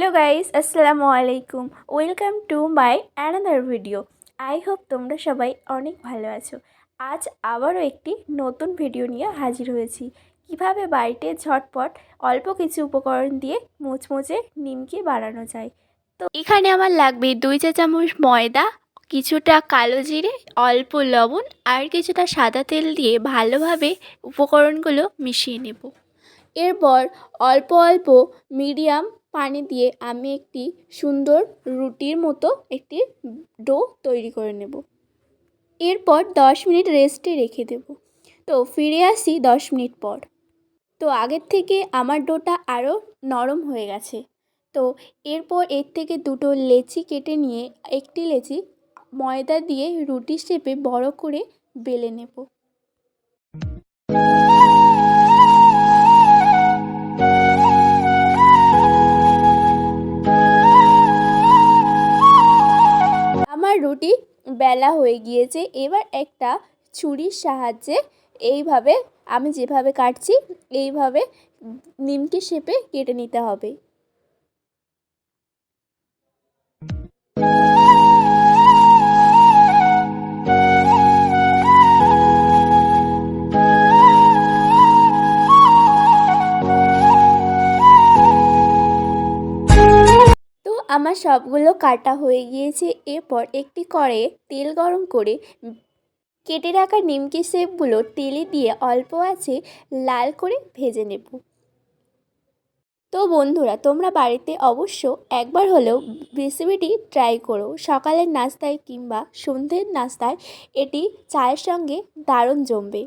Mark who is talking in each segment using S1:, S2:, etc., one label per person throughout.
S1: Hello guys আসসালামু আলাইকুম welcome to my another video I hope তোমরা সবাই অনেক ভালো আছো। আজ আবারও একটি নতুন ভিডিও নিয়ে হাজির হয়েছি। কীভাবে বাড়িতে ঝটপট অল্প কিছু উপকরণ দিয়ে মুচমুচে নিমকি বানানো যায়? তো এখানে আমার লাগবে দুই চা চামচ ময়দা, কিছুটা কালো জিরে, অল্প লবণ আর কিছুটা সাদা তেল দিয়ে ভালোভাবে উপকরণগুলো মিশিয়ে নেব। এরপর অল্প অল্প মিডিয়াম পানি দিয়ে আমি একটি সুন্দর রুটির মতো একটি ডো তৈরি করে নেব। এরপর দশ মিনিট রেস্টে রেখে দেব। তো ফিরে আসি দশ মিনিট পর। তো আগের থেকে আমার ডোটা আরও নরম হয়ে গেছে। তো এরপর এর থেকে দুটো লেচি কেটে নিয়ে একটি লেচি ময়দা দিয়ে রুটি শেপে বড় করে বেলে নেব। আমার রুটি বেলা হয়ে গিয়েছে, এবার একটা ছুরির সাহায্যে এইভাবে আমি যেভাবে কাটছি, এইভাবে নিমকি শেপে কেটে নিতে হবে। আমার সবগুলো কাটা হয়ে গিয়েছে। এরপর একটি কড়াইয়ে তেল গরম করে কেটে রাখা নিমকি সেপগুলো তেলে দিয়ে অল্প আছে লাল করে ভেজে নেব। তো বন্ধুরা, তোমরা বাড়িতে অবশ্য একবার হলেও রেসিপিটি ট্রাই করো। সকালের নাস্তায় কিংবা সন্ধ্যের নাস্তায় এটি চায়ের সঙ্গে দারুণ জমবে।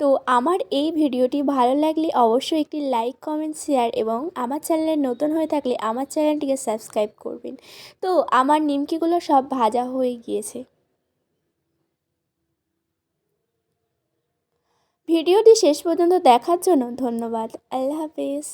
S1: তো আমার এই ভিডিওটি ভালো লাগলে অবশ্যই একটি লাইক কমেন্ট শেয়ার এবং আমার চ্যানেলে নতুন হয়ে থাকলে আমার চ্যানেলটিকে সাবস্ক্রাইব করবেন। তো আমার নিমকিগুলো সব ভাজা হয়ে গিয়েছে। ভিডিওটি শেষ পর্যন্ত দেখার জন্য ধন্যবাদ। আল্লাহ হাফেজ।